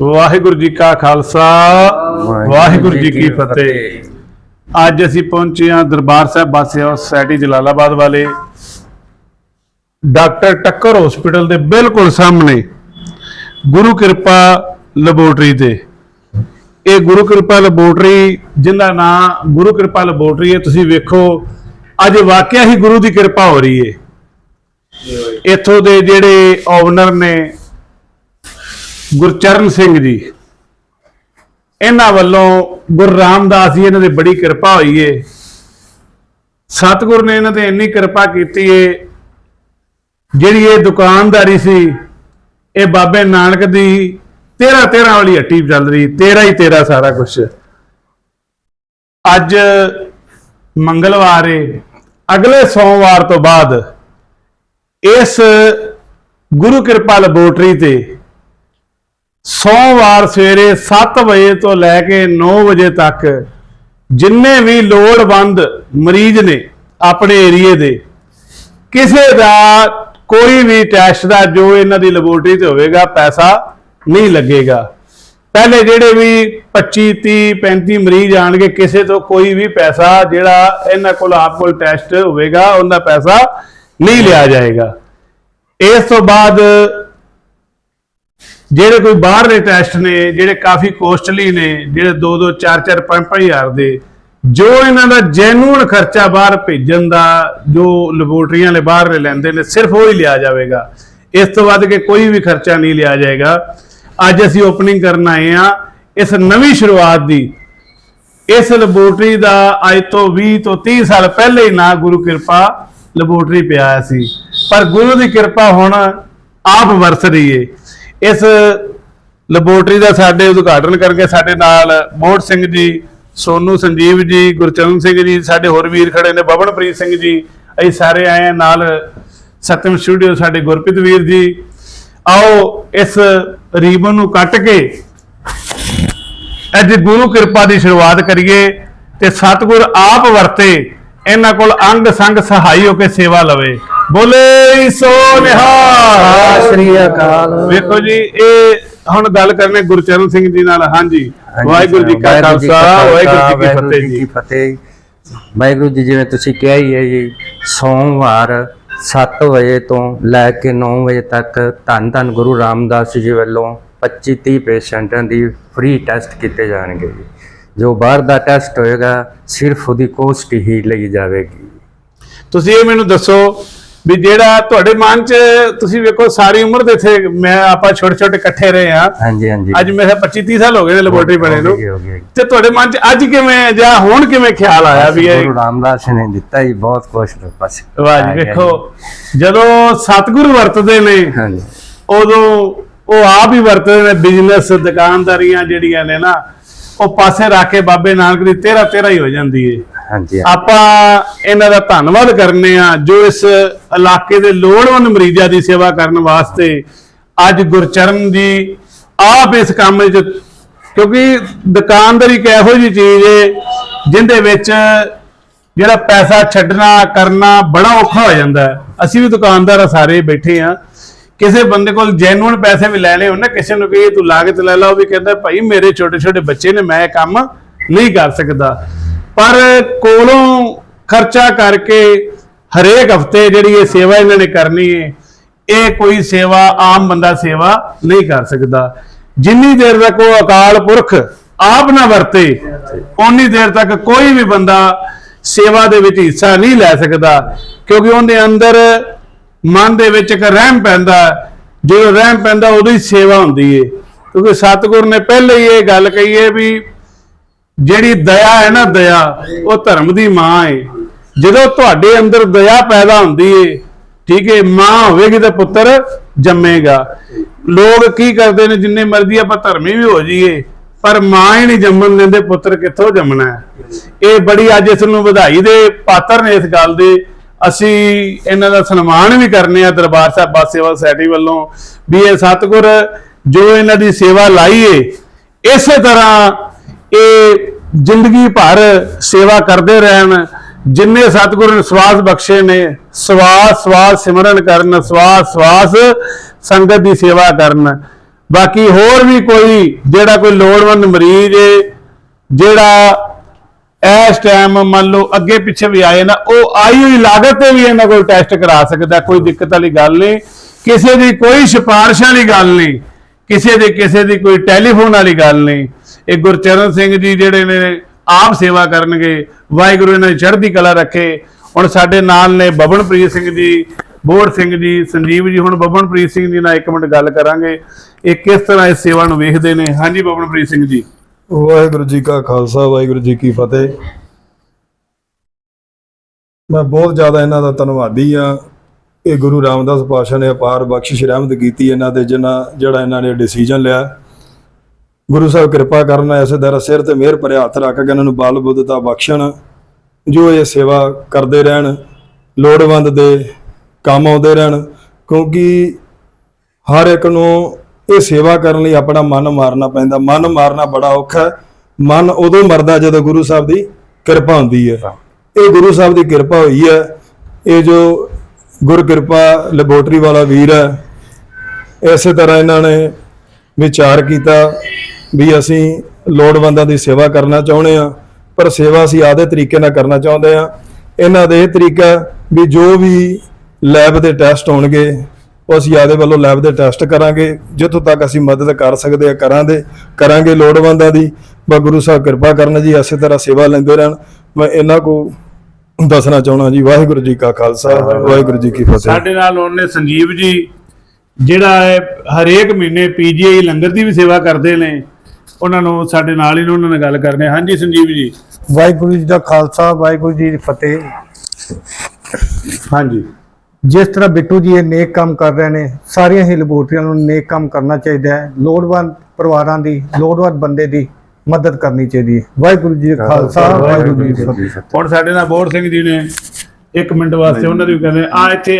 ਵਾਹਿਗੁਰੂ ਜੀ ਕਾ ਖਾਲਸਾ ਵਾਹਿਗੁਰੂ ਜੀ ਕੀ ਫਤਿਹ। ਅੱਜ ਅਸੀਂ ਪਹੁੰਚੇ ਹਾਂ ਦਰਬਾਰ ਸਾਹਿਬ ਬਾਸਿਆ ਸੋਸਾਇਟੀ ਜਲਾਲਾਬਾਦ ਵਾਲੇ। ਡਾਕਟਰ ਟੱਕਰ ਹਸਪੀਟਲ ਦੇ ਬਿਲਕੁਲ ਸਾਹਮਣੇ ਗੁਰੂ ਕਿਰਪਾ ਲੈਬੋਰਟਰੀ ਤੇ ਇਹ ਗੁਰੂ ਕਿਰਪਾ ਲੈਬੋਰਟਰੀ ਜਿਹਦਾ ਨਾਮ ਗੁਰੂ ਕਿਰਪਾ ਲੈਬੋਰਟਰੀ ਹੈ ਤੁਸੀਂ ਵੇਖੋ ਅੱਜ ਵਾਕਿਆ ਹੀ ਗੁਰੂ ਦੀ ਕਿਰਪਾ ਹੋ ਰਹੀ ਹੈ। ਇੱਥੋਂ ਦੇ ਜਿਹੜੇ ਓਨਰ ਨੇ ਗੁਰਚਰਨ ਸਿੰਘ ਜੀ। ਇਹਨਾਂ ਵੱਲੋਂ ਗੁਰ ਰਾਮਦਾਸ ਜੀ ਇਹਨਾਂ ਦੀ ਬੜੀ ਕਿਰਪਾ ਹੋਈ ਏ। ਸਤਿਗੁਰ ਨੇ ਇਹਨਾਂ ਤੇ ਇੰਨੀ ਕਿਰਪਾ ਕੀਤੀ ਏ, ਜਿਹੜੀ ਇਹ ਦੁਕਾਨਦਾਰੀ ਸੀ, ਇਹ ਬਾਬੇ ਨਾਨਕ ਦੀ 13 13 ਵਾਲੀ ਹੱਟੀ ਚੱਲ ਰਹੀ 13 ਹੀ 13 ਸਾਰਾ ਕੁਝ ਅੱਜ ਮੰਗਲਵਾਰ ਏ। ਅਗਲੇ ਸੋਮਵਾਰ ਤੋਂ ਬਾਅਦ ਇਸ ਗੁਰੂ ਕਿਰਪਾ ਲੈਬੋਰਟਰੀ ਤੇ ਸੋਮਵਾਰ ਸਵੇਰੇ 7 ਵਜੇ ਤੋਂ ਲੈ ਕੇ 9 ਵਜੇ ਤੱਕ ਜਿੰਨੇ ਵੀ ਲੋੜਵੰਦ ਮਰੀਜ਼ ਨੇ ਆਪਣੇ ਏਰੀਏ ਦੇ, ਕਿਸੇ ਦਾ ਕੋਈ ਵੀ ਟੈਸਟ ਦਾ ਜੋ ਇਹਨਾਂ ਦੀ ਲੈਬੋਰਟਰੀ ਤੇ ਹੋਵੇਗਾ, ਪੈਸਾ ਨਹੀਂ ਲੱਗੇਗਾ। ਪਹਿਲੇ ਜਿਹੜੇ ਵੀ 25 30 35 ਮਰੀਜ਼ ਆਣਗੇ, ਕਿਸੇ ਤੋਂ ਕੋਈ ਵੀ ਪੈਸਾ ਜਿਹੜਾ ਇਹਨਾਂ ਕੋਲ ਆਪ ਕੋਲ ਟੈਸਟ ਹੋਵੇਗਾ, ਉਹਦਾ ਪੈਸਾ ਨਹੀਂ ਲਿਆ ਜਾਏਗਾ। ਇਸ ਤੋਂ ਬਾਅਦ ਜਿਹੜੇ ਕੋਈ ਬਾਹਰਲੇ ਟੈਸਟ ਨੇ, ਜਿਹੜੇ ਕਾਫੀ ਕੋਸਟਲੀ ਨੇ, ਜਿਹੜੇ 2 2 4 4 5 ਹਜ਼ਾਰ ਦੇ, ਜੋ ਇਹਨਾਂ ਦਾ ਜੈਨੂਨ ਖਰਚਾ ਬਾਹਰ ਭੇਜਣ ਦਾ, ਜੋ ਲੈਬੋਰਟਰੀਆਂ ਵਾਲੇ ਬਾਹਰ ਲੈਂਦੇ ਨੇ, ਸਿਰਫ ਉਹ ਹੀ ਲਿਆ ਜਾਵੇਗਾ। ਇਸ ਤੋਂ ਵੱਧ ਕੇ ਕੋਈ ਵੀ ਖਰਚਾ ਨਹੀਂ ਲਿਆ ਜਾਏਗਾ। ਅੱਜ ਅਸੀਂ ਓਪਨਿੰਗ ਕਰਨ ਆਏ ਆ ਇਸ ਨਵੀਂ ਸ਼ੁਰੂਆਤ ਦੀ। ਇਸ ਲੈਬੋਰਟਰੀ ਦਾ ਅੱਜ ਤੋਂ 20 ਤੋਂ 30 ਸਾਲ ਪਹਿਲੇ ਹੀ ਨਾ ਗੁਰੂ ਕਿਰਪਾ ਲੈਬੋਰਟਰੀ ਪਿਆ ਸੀ। ਪਰ ਗੁਰੂ ਦੀ ਕਿਰਪਾ ਹੁਣ ਆਪ ਵਰਸ ਰਹੀ ਏ। ਇਸ ਲੈਬੋਰਟਰੀ ਦਾ ਸਾਡੇ ਉਦਘਾਟਨ ਕਰਕੇ ਸਾਡੇ ਨਾਲ ਮੋਹਟ ਸਿੰਘ ਜੀ, ਸੋਨੂ ਸੰਜੀਵ ਜੀ, ਗੁਰਚਰਨ ਸਿੰਘ ਜੀ, ਸਾਡੇ ਹੋਰ ਵੀਰ ਖੜੇ ਨੇ ਬਬਨਪ੍ਰੀਤ ਸਿੰਘ ਜੀ, ਅਸੀਂ ਸਾਰੇ ਆਏ ਨਾਲ ਸਤਮ ਸਟੂਡੀਓ ਸਾਡੇ ਗੁਰਪ੍ਰੀਤ ਵੀਰ ਜੀ। ਆਓ ਇਸ ਰੀਬਨ ਨੂੰ ਕੱਟ ਕੇ ਅੱਜ ਗੁਰੂ ਕਿਰਪਾ ਦੀ ਸ਼ੁਰੂਆਤ ਕਰੀਏ ਤੇ ਸਤਿਗੁਰ ਆਪ ਵਰਤੇ, ਇਹਨਾਂ ਕੋਲ ਅੰਗ ਸੰਗ ਸਹਾਈ ਹੋ ਕੇ ਸੇਵਾ ਲਵੇ। ਬੋਲੇ ਸੋ ਨਿਹਾਲ। ਸ੍ਰੀ ਅਕਾਲ। ਵੇਖੋ ਜੀ ਇਹ ਹੁਣ ਗੱਲ ਕਰਨੇ ਗੁਰਚਰਨ ਸਿੰਘ ਜੀ ਨਾਲ ਹਾਂਜੀ। ਵਾਹਿਗੁਰੂ ਜੀ ਕਾ ਖਾਲਸਾ ਵਾਹਿਗੁਰੂ ਜੀ ਕੀ ਫਤਿਹ ਜੀ ਵਾਹਿਗੁਰੂ ਜੀ ਜਿਵੇਂ ਤੁਸੀਂ ਕਿਹਾ ਹੀ ਹੈ ਜੀ ਸੋਮਵਾਰ 7 ਵਜੇ ਤੋਂ ਲੈ ਕੇ 9 ਵਜੇ ਤੱਕ ਧੰਨ ਧੰਨ ਗੁਰੂ ਰਾਮਦਾਸ ਜੀ ਵੱਲੋਂ 25 30 ਪੇਸ਼ੈਂਟਾਂ ਦੀ ਫ੍ਰੀ ਟੈਸਟ ਕੀਤੇ ਜਾਣਗੇ ਜੀ। ਜੋ ਬਾਹਰ ਦਾ ਟੈਸਟ ਹੋਏਗਾ ਸਿਰਫ ਉਹਦੀ ਕੋਸਟ ਹੀ ਲਈ ਜਾਵੇਗੀ। ਤੁਸੀਂ ਇਹ ਮੈਨੂੰ ਦੱਸੋ ਵੀ ਜਿਹੜਾ ਤੁਹਾਡੇ ਮਨ 'ਚ ਤੁਸੀਂ ਵੇਖੋ ਸਾਰੀ ਉਮਰ ਦੇ ਇੱਥੇ ਮੈਂ ਆਪਾਂ ਛੋਟੇ ਛੋਟੇ ਇਕੱਠੇ ਰਹੇ ਆ ਹਾਂਜੀ ਹਾਂਜੀ। ਅੱਜ ਮੇਰੇ 25 30 ਸਾਲ ਹੋ ਗਏ ਨੇ ਲੈਬੋਰਟਰੀ ਬਣੇ ਨੂੰ। ਤੇ ਤੁਹਾਡੇ ਮਨ 'ਚ ਅੱਜ ਕਿਵੇਂ ਜਾਂ ਹੁਣ ਕਿਵੇਂ ਖਿਆਲ ਆਇਆ ਵੀ ਇਹ ਗੁਰੂ ਰਾਮਦਾਸ ਨੇ ਦਿੱਤਾ ਜੀ ਬਹੁਤ ਕੁਛ ਬਸ। ਵਾਹ ਜੀ ਵੇਖੋ ਜਦੋਂ ਸਤਿਗੁਰੂ ਵਰਤਦੇ ਨੇ ਹਾਂਜੀ। ਉਦੋਂ ਉਹ ਆਪ ਹੀ ਵਰਤਦੇ ਨੇ ਬਿਜ਼ਨਸ ਦੁਕਾਨਦਾਰੀਆਂ ਜਿਹੜੀਆਂ ਨੇ ਨਾ ਉਹ ਪਾਸੇ ਰੱਖ ਕੇ ਬਾਬੇ ਨਾਨਕ ਦੀ 13 13 ਹੀ ਹੋ ਜਾਂਦੀ ਏ। ਹਾਂਜੀ ਆਪਾਂ ਇਹਨਾਂ ਦਾ ਧੰਨਵਾਦ ਕਰਨੇ ਆ ਜੋ ਇਸ ਇਲਾਕੇ ਦੇ ਲੋੜਵੰਦ ਮਰੀਜ਼ਾਂ ਦੀ ਸੇਵਾ ਕਰਨ ਵਾਸਤੇ ਅੱਜ ਗੁਰਚਰਨ ਜੀ ਆਪ ਇਸ ਕੰਮ ਵਿੱਚ, ਕਿਉਂਕਿ ਦੁਕਾਨਦਾਰੀ ਇੱਕ ਇਹੋ ਜਿਹੀ ਚੀਜ਼ ਏ, ਜਿੰਦੇ ਵਿੱਚ ਜਿਹੜਾ ਪੈਸਾ ਛੱਡਣਾ, ਕਰਨਾ ਬੜਾ ਔਖਾ ਹੋ ਜਾਂਦਾ ਅਸੀਂ ਵੀ ਦੁਕਾਨਦਾਰ ਆ, ਸਾਰੇ ਬੈਠੇ ਆ। ਕਿਸੇ ਬੰਦੇ ਕੋਲ ਜੈਨੂਨ ਪੈਸੇ ਵੀ ਲੈਣੇ ਹੋਣ ਨਾ, ਕਿਸੇ ਨੂੰ ਕਹੀਏ ਤੂੰ ਲਾਗਤ ਲੈ ਲਾ, ਉਹ ਵੀ ਕਹਿੰਦਾ, ਭਾਈ ਮੇਰੇ ਛੋਟੇ ਛੋਟੇ ਬੱਚੇ ਨੇ, ਮੈਂ ਇਹ ਕੰਮ ਨਹੀਂ ਕਰ ਸਕਦਾ। ਪਰ ਕੋਲੋਂ ਖਰਚਾ ਕਰਕੇ ਹਰੇਕ ਹਫ਼ਤੇ ਜਿਹੜੀ ਇਹ ਸੇਵਾ ਇਹਨਾਂ ਨੇ ਕਰਨੀ ਹੈ ਇਹ ਕੋਈ ਸੇਵਾ, ਆਮ ਬੰਦਾ ਸੇਵਾ ਨਹੀਂ ਕਰ ਸਕਦਾ। ਜਿੰਨੀ ਦੇਰ ਤੱਕ ਉਹ ਅਕਾਲ ਪੁਰਖ ਆਪ ਨਾ ਵਰਤੇ, ਓਨੀ ਦੇਰ ਤੱਕ ਕੋਈ ਵੀ ਬੰਦਾ ਸੇਵਾ ਦੇ ਵਿੱਚ ਹਿੱਸਾ ਨਹੀਂ ਲੈ ਸਕਦਾ, ਕਿਉਂਕਿ ਉਹਦੇ ਅੰਦਰ ਮਨ ਦੇ ਵਿੱਚ ਇੱਕ ਰਹਿਮ ਪੈਂਦਾ ਜਦੋਂ ਰਹਿਮ ਪੈਂਦਾ ਉਦੋਂ ਹੀ ਸੇਵਾ ਹੁੰਦੀ ਏ। ਕਿਉਂਕਿ ਸਤਿਗੁਰ ਨੇ ਪਹਿਲੇ ਹੀ ਇਹ ਗੱਲ ਕਹੀ ਹੈ ਵੀ ਜਿਹੜੀ ਦਇਆ ਹੈ ਨਾ ਦਇਆ, ਉਹ ਧਰਮ ਦੀ ਮਾਂ ਹੈ ਜਦੋਂ ਤੁਹਾਡੇ ਅੰਦਰ ਦਇਆ ਪੈਦਾ ਹੁੰਦੀ ਏ, ਠੀਕ ਏ, ਮਾਂ ਹੋਵੇਗੀ ਤਾਂ ਪੁੱਤਰ ਜੰਮੇਗਾ। ਲੋਕ ਕੀ ਕਰਦੇ ਨੇ, ਜਿੰਨੇ ਮਰਜ਼ੀ ਆਪਾਂ ਧਰਮੀ ਵੀ ਹੋ ਜਾਈਏ, ਪਰ ਮਾਂ ਹੀ ਨਹੀਂ ਜੰਮਣ ਦਿੰਦੇ, ਪੁੱਤਰ ਕਿੱਥੋਂ ਜੰਮਣਾ ਇਹ ਬੜੀ ਅੱਜ ਇਸ ਨੂੰ ਵਧਾਈ ਦੇ ਪਾਤਰ ਨੇ ਇਸ ਗੱਲ ਦੇ। ਅਸੀਂ ਇਹਨਾਂ ਦਾ ਸਨਮਾਨ ਵੀ ਕਰਨੇ ਆ ਦਰਬਾਰ ਸਾਹਿਬ ਬਸ ਸੇਵਾ ਸੋਸਾਇਟੀ ਵੱਲੋਂ। ਵੀ ਇਹ ਸਤਿਗੁਰ ਜੋ ਇਹਨਾਂ ਦੀ ਸੇਵਾ ਲਾਈਏ ਇਸੇ ਤਰ੍ਹਾਂ ਇਹ ਜ਼ਿੰਦਗੀ ਭਰ ਸੇਵਾ ਕਰਦੇ ਰਹਿਣ, ਜਿੰਨੇ ਸਤਿਗੁਰੂ ਨੇ ਸਵਾਸ ਬਖਸ਼ੇ ਨੇ, ਸਵਾਸ ਸਵਾਸ ਸਿਮਰਨ ਕਰਨ, ਸਵਾਸ ਸਵਾਸ ਸੰਗਤ ਦੀ ਸੇਵਾ ਕਰਨ। ਬਾਕੀ ਹੋਰ ਵੀ ਕੋਈ, ਜਿਹੜਾ ਕੋਈ ਲੋੜਵੰਦ ਮਰੀਜ਼ ਏ, ਜਿਹੜਾ ਇਸ ਟਾਈਮ ਮੰਨ ਲਓ ਅੱਗੇ ਪਿੱਛੇ ਵੀ ਆਏ ਨਾ, ਉਹ ਆਈ ਹੋਈ ਲਾਗਤ ਤੇ ਵੀ ਇਹਨਾਂ ਕੋਲ ਟੈਸਟ ਕਰਾ ਸਕਦਾ, ਕੋਈ ਦਿੱਕਤ ਵਾਲੀ ਗੱਲ ਨਹੀਂ। ਕਿਸੇ ਦੀ ਕੋਈ ਸਿਫਾਰਿਸ਼ ਵਾਲੀ ਗੱਲ ਨਹੀਂ, ਕਿਸੇ ਦੇ, ਕਿਸੇ ਦੀ ਕੋਈ ਟੈਲੀਫੋਨ ਵਾਲੀ ਗੱਲ ਨਹੀਂ। ਇਹ ਗੁਰਚਰਨ ਸਿੰਘ ਜੀ ਜਿਹੜੇ ਨੇ ਆਪ ਸੇਵਾ ਕਰਨਗੇ, ਵਾਹਿਗੁਰੂ ਇਹਨਾਂ ਦੀ ਚੜ੍ਹਦੀ ਕਲਾ ਰੱਖੇ। ਹੁਣ ਸਾਡੇ ਨਾਲ ਨੇ ਬਬਨਪ੍ਰੀਤ ਸਿੰਘ ਜੀ ਬੋਰ ਸਿੰਘ ਜੀ, ਸੰਜੀਵ ਜੀ, ਹੁਣ ਬਬਨਪ੍ਰੀਤ ਸਿੰਘ ਜੀ ਨਾਲ ਇੱਕ ਮਿੰਟ ਗੱਲ ਕਰਾਂਗੇ। ਇਹ ਕਿਸ ਤਰ੍ਹਾਂ ਇਸ ਸੇਵਾ ਨੂੰ ਵੇਖਦੇ ਨੇ? ਹਾਂਜੀ ਬਬਨਪ੍ਰੀਤ ਸਿੰਘ ਜੀ। ਵਾਹਿਗੁਰੂ ਜੀ ਕਾ ਖਾਲਸਾ, ਵਾਹਿਗੁਰੂ ਜੀ ਕੀ ਫਤਿਹ। ਮੈਂ ਬਹੁਤ ਜ਼ਿਆਦਾ ਇਹਨਾਂ ਦਾ ਧੰਨਵਾਦੀ ਆ ਇਹ ਗੁਰੂ ਰਾਮਦਾਸ ਪਾਤਸ਼ਾਹ ਨੇ ਅਪਾਰ ਬਖਸ਼ਿਸ਼ ਰਹਿਮਤ ਕੀਤੀ ਇਹਨਾਂ ਦੇ, ਜਿਨ੍ਹਾਂ, ਜਿਹੜਾ ਇਹਨਾਂ ਨੇ ਡਿਸੀਜਨ ਲਿਆ। ਗੁਰੂ ਸਾਹਿਬ ਕਿਰਪਾ ਕਰਨ ਐਸੇ ਦਰ ਸਿਰ ਤੇ ਮਿਹਰ ਭਰੇ ਹੱਥ ਰੱਖ ਕੇ ਇਹਨਾਂ ਨੂੰ ਬਲ ਬੁੱਧਤਾ ਬਖਸ਼ਣ, ਜੋ ਇਹ ਸੇਵਾ ਕਰਦੇ ਰਹਿਣ, ਲੋੜਵੰਦ ਦੇ ਕੰਮ ਆਉਂਦੇ ਰਹਿਣ, ਕਿਉਂਕਿ ਹਰ ਇੱਕ ਨੂੰ ਇਹ ਸੇਵਾ ਕਰਨ ਲਈ ਆਪਣਾ ਮਨ ਮਾਰਨਾ ਪੈਂਦਾ। ਮਨ ਮਾਰਨਾ ਬੜਾ ਔਖਾ ਹੈ। ਮਨ ਉਦੋਂ ਮਰਦਾ ਜਦੋਂ ਗੁਰੂ ਸਾਹਿਬ ਦੀ ਕਿਰਪਾ ਹੁੰਦੀ ਹੈ। ਇਹ ਗੁਰੂ ਸਾਹਿਬ ਦੀ ਕਿਰਪਾ ਹੋਈ ਹੈ। ਇਹ ਜੋ ਗੁਰ ਕਿਰਪਾ ਲੈਬੋਰਟਰੀ ਵਾਲਾ ਵੀਰ ਹੈ, ਇਸੇ ਤਰ੍ਹਾਂ ਇਹਨਾਂ ਨੇ ਵਿਚਾਰ ਕੀਤਾ। ਵੀ ਅਸੀਂ ਲੋੜਵੰਦਾਂ ਦੀ ਸੇਵਾ ਕਰਨਾ ਚਾਹੁੰਦੇ ਆ ਪਰ ਸੇਵਾ ਅਸੀਂ ਆਦੇ ਤਰੀਕੇ ਨਾਲ ਕਰਨਾ ਚਾਹੁੰਦੇ ਆ ਇਹਨਾਂ ਦੇ ਇਹ ਤਰੀਕਾ ਵੀ ਜੋ ਵੀ ਲੈਬ ਦੇ ਟੈਸਟ ਹੋਣਗੇ, ਉਹ ਅਸੀਂ ਆਦੇ ਵੱਲੋਂ ਲੈਬ ਦੇ ਟੈਸਟ ਕਰਾਂਗੇ। ਜਿੱਥੋਂ ਤੱਕ ਅਸੀਂ ਮਦਦ ਕਰ ਸਕਦੇ ਆ ਕਰਾਂਗੇ ਕਰਾਂਗੇ ਲੋੜਵੰਦਾਂ ਦੀ। ਬਾ ਗੁਰੂ ਸਾਹਿਬ ਕਿਰਪਾ ਕਰਨ ਜੀ ਇਸੇ ਤਰ੍ਹਾਂ ਸੇਵਾ ਲੈਂਦੇ ਰਹਿਣ। ਮੈਂ ਇਹਨਾਂ ਕੋ ਦੱਸਣਾ ਚਾਹਣਾ ਜੀ, ਵਾਹਿਗੁਰੂ ਜੀ ਕਾ ਖਾਲਸਾ, ਵਾਹਿਗੁਰੂ ਜੀ ਕੀ ਫਤਿਹ। ਸਾਡੇ ਨਾਲ ਉਹਨੇ ਸੰਜੀਵ ਜੀ, ਜਿਹੜਾ ਹੈ ਹਰੇਕ ਮਹੀਨੇ ਪੀਜੀਆਈ ਲੰਗਰ ਦੀ ਵੀ ਸੇਵਾ ਕਰਦੇ ਨੇ। ਉਹਨਾਂ ਨੂੰ ਸਾਡੇ ਨਾਲ ਹੀ ਨੇ, ਉਹਨਾਂ ਨਾਲ ਗੱਲ ਕਰਨੇ। ਹਾਂਜੀ ਸੰਜੀਵ ਜੀ। ਵਾਹਿਗੁਰੂ ਜੀ ਦਾ ਖਾਲਸਾ ਵਾਹਿਗੁਰੂ ਜੀ ਦੀ ਫਤਿਹ। ਹਾਂਜੀ। ਜਿਸ ਤਰ੍ਹਾਂ ਬਿੱਟੂ ਜੀ ਇਹ ਨੇਕ ਕੰਮ ਕਰ ਰਹੇ ਨੇ ਸਾਰੀਆਂ ਹੀ ਲੈਬੋਰਟਰੀਆਂ ਨੂੰ ਨੇਕ ਕੰਮ ਕਰਨਾ ਚਾਹੀਦਾ ਹੈ। ਲੋੜਵੰਦ ਪਰਿਵਾਰਾਂ ਦੀ ਲੋੜਵੰਦ ਬੰਦੇ ਦੀ ਮਦਦ ਕਰਨੀ ਚਾਹੀਦੀ ਹੈ। ਵਾਹਿਗੁਰੂ ਜੀ ਦਾ ਖਾਲਸਾ ਵਾਹਿਗੁਰੂ ਜੀ ਦੀ ਫਤਿਹ। ਹੁਣ ਸਾਡੇ ਨਾਲ ਬੋੜ ਸਿੰਘ ਜੀ ਨੇ ਇੱਕ ਮਿੰਟ ਵਾਸਤੇ ਉਹਨਾਂ ਦੀ ਵੀ ਕਹਿੰਦੇ ਆ ਇੱਥੇ